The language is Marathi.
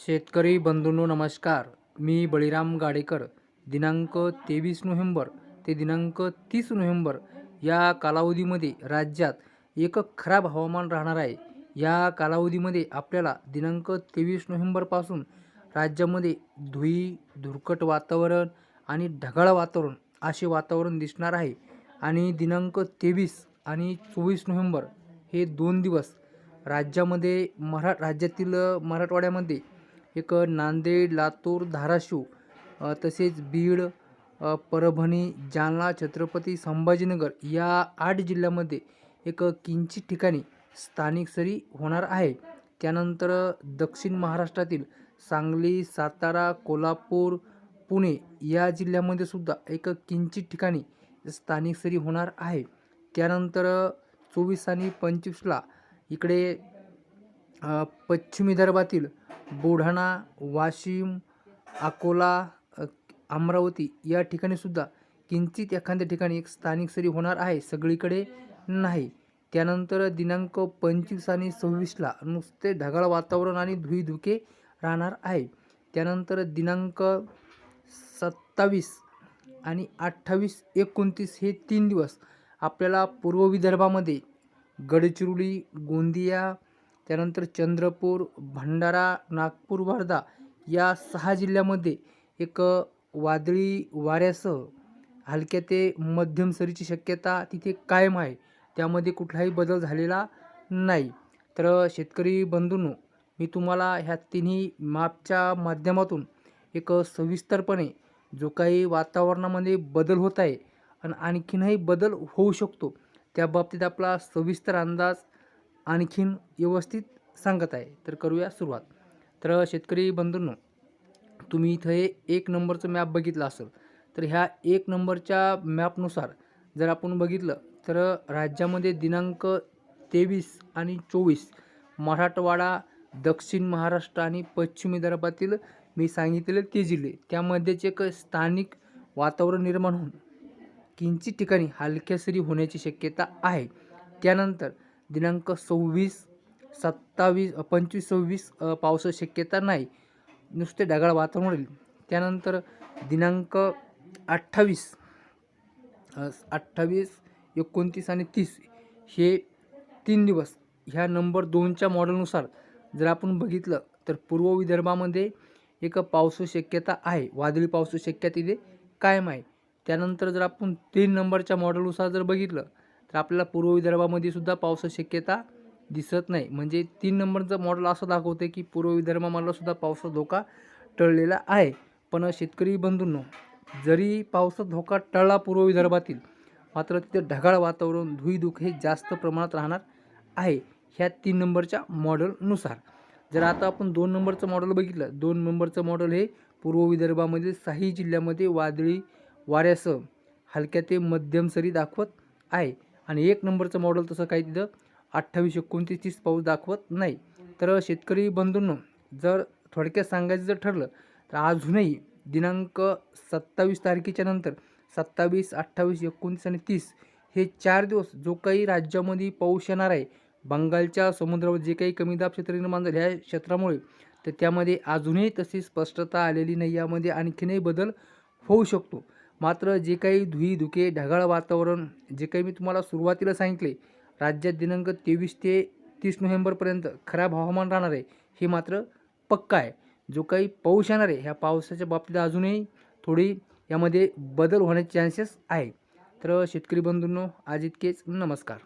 शेतकरी बंधूंनो नमस्कार. मी बळीराम गाडेकर. दिनांक तेवीस नोव्हेंबर ते दिनांक तीस नोव्हेंबर या कालावधीमध्ये राज्यात एक खराब हवामान राहणार आहे. या कालावधीमध्ये आपल्याला दिनांक तेवीस नोव्हेंबरपासून राज्यामध्ये धुई धुरकट वातावरण आणि ढगाळ वातावरण असे वातावरण दिसणार आहे. आणि दिनांक तेवीस आणि चोवीस नोव्हेंबर हे दोन दिवस राज्यामध्ये मरा राज्यातील मराठवाड्यामध्ये एक नांदेड लातूर धाराशिव तसेच बीड परभणी जालना छत्रपती संभाजीनगर या आठ जिल्ह्यामध्ये एक किंचित ठिकाणी स्थानिक सरी होणार आहे. त्यानंतर दक्षिण महाराष्ट्रातील सांगली सातारा कोल्हापूर पुणे या जिल्ह्यामध्ये सुद्धा एक किंचित ठिकाणी स्थानिक सरी होणार आहे. त्यानंतर चोवीस आणि पंचवीसला इकडे पश्चिम विदर्भातील बुलढाणा वाशिम अकोला अमरावती या ठिकाणी सुद्धा किंचित एखाद्या ठिकाणी एक स्थानिक सरी होणार आहे. सगळीकडे नाही. त्यानंतर दिनांक पंचवीस आणि सव्वीसला नुसते ढगाळ वातावरण आणि धुईधुके राहणार आहे. त्यानंतर दिनांक सत्तावीस आणि अठ्ठावीस एकोणतीस हे तीन दिवस आपल्याला पूर्व विदर्भामध्ये गडचिरोली गोंदिया त्यानंतर चंद्रपूर भंडारा नागपूर वर्धा या सहा जिल्ह्यामध्ये एक वादळी वाऱ्यासह हलक्या ते मध्यम सरीची शक्यता तिथे कायम आहे. त्यामध्ये कुठलाही बदल झालेला नाही. तर शेतकरी बंधूंनो मी तुम्हाला ह्या तिन्ही मापच्या माध्यमातून एक सविस्तरपणे जो काही वातावरणामध्ये बदल होत आहे आणि आणखीनही बदल होऊ शकतो त्या बाबतीत आपला सविस्तर अंदाज आणखीन व्यवस्थित सांगत आहे. तर करूया सुरुवात. तर शेतकरी बंधूंनो तुम्ही इथं हे एक नंबरचं मॅप बघितलं असेल तर ह्या एक नंबरच्या मॅपनुसार जर आपण बघितलं तर राज्यामध्ये दिनांक तेवीस आणि चोवीस मराठवाडा दक्षिण महाराष्ट्र आणि पश्चिम विदर्भातील मी सांगितलेले ते जिल्हे त्यामध्येच एक स्थानिक वातावरण निर्माण होऊन किंचित ठिकाणी हलक्या सरी होण्याची शक्यता आहे. त्यानंतर दिनांक सव्वीस सत्तावीस पंचवीस सव्वीस पावस पावसाची शक्यता नाही. नुसते ढगाळ वातावरण राहील त्यानंतर दिनांक अठ्ठावीस अठ्ठावीस एकोणतीस आणि तीस हे तीन दिवस. ह्या नंबर दोनच्या मॉडेलनुसार जर आपण बघितलं तर पूर्व विदर्भामध्ये एक पावसाची शक्यता आहे. वादळी पावसाची शक्यता तिथे कायम आहे. त्यानंतर जर आपण तीन नंबरच्या मॉडेलनुसार जर बघितलं तर आपल्याला पूर्व विदर्भामध्ये सुद्धा पावसाची शक्यता दिसत नाही. म्हणजे तीन नंबरचं मॉडेल असं दाखवते की पूर्व विदर्भामधला सुद्धा पावसाचा धोका टळलेला आहे. पण शेतकरी बंधूंनो जरी पावसाचा धोका टळला पूर्व विदर्भातील मात्र तिथे ढगाळ वातावरण धुईधुक हे जास्त प्रमाणात राहणार आहे ह्या तीन नंबरच्या मॉडेलनुसार जर आता आपण दोन नंबरचं मॉडेल बघितलं दोन नंबरचं मॉडेल हे पूर्व विदर्भामधील काही जिल्ह्यामध्ये वादळी वाऱ्यासह हलक्या ते मध्यम सरी दाखवत आहे. आणि एक नंबरचं मॉडेल तसं काही तिथं अठ्ठावीस एकोणतीस तीस पाऊस दाखवत नाही. तर शेतकरी बंधूंनो जर थोडक्यात सांगायचं जर ठरलं तर अजूनही दिनांक सत्तावीस तारखेच्या नंतर सत्तावीस अठ्ठावीस एकोणतीस आणि तीस हे चार दिवस जो काही राज्यामध्ये पाऊस येणार आहे बंगालच्या समुद्रावर जे काही कमी दाब क्षेत्र निर्माण झाले ह्या क्षेत्रामुळे तर त्यामध्ये अजूनही तशी स्पष्टता आलेली नाही. यामध्ये आणखीनही बदल होऊ शकतो. मात्र जे काही धुई धुके ढगाळ वातावरण जे काही मी तुम्हाला सुरुवातीला सांगितले राज्यात दिनांक तेवीस ते तीस नोव्हेंबरपर्यंत खराब हवामान राहणार आहे हे मात्र पक्का आहे. जो काही पाऊस येणार आहे ह्या पावसाच्या बाबतीत अजूनही थोडी यामध्ये बदल होण्याचे चान्सेस आहे. तर शेतकरी बंधूंनो आज इतकेच. नमस्कार.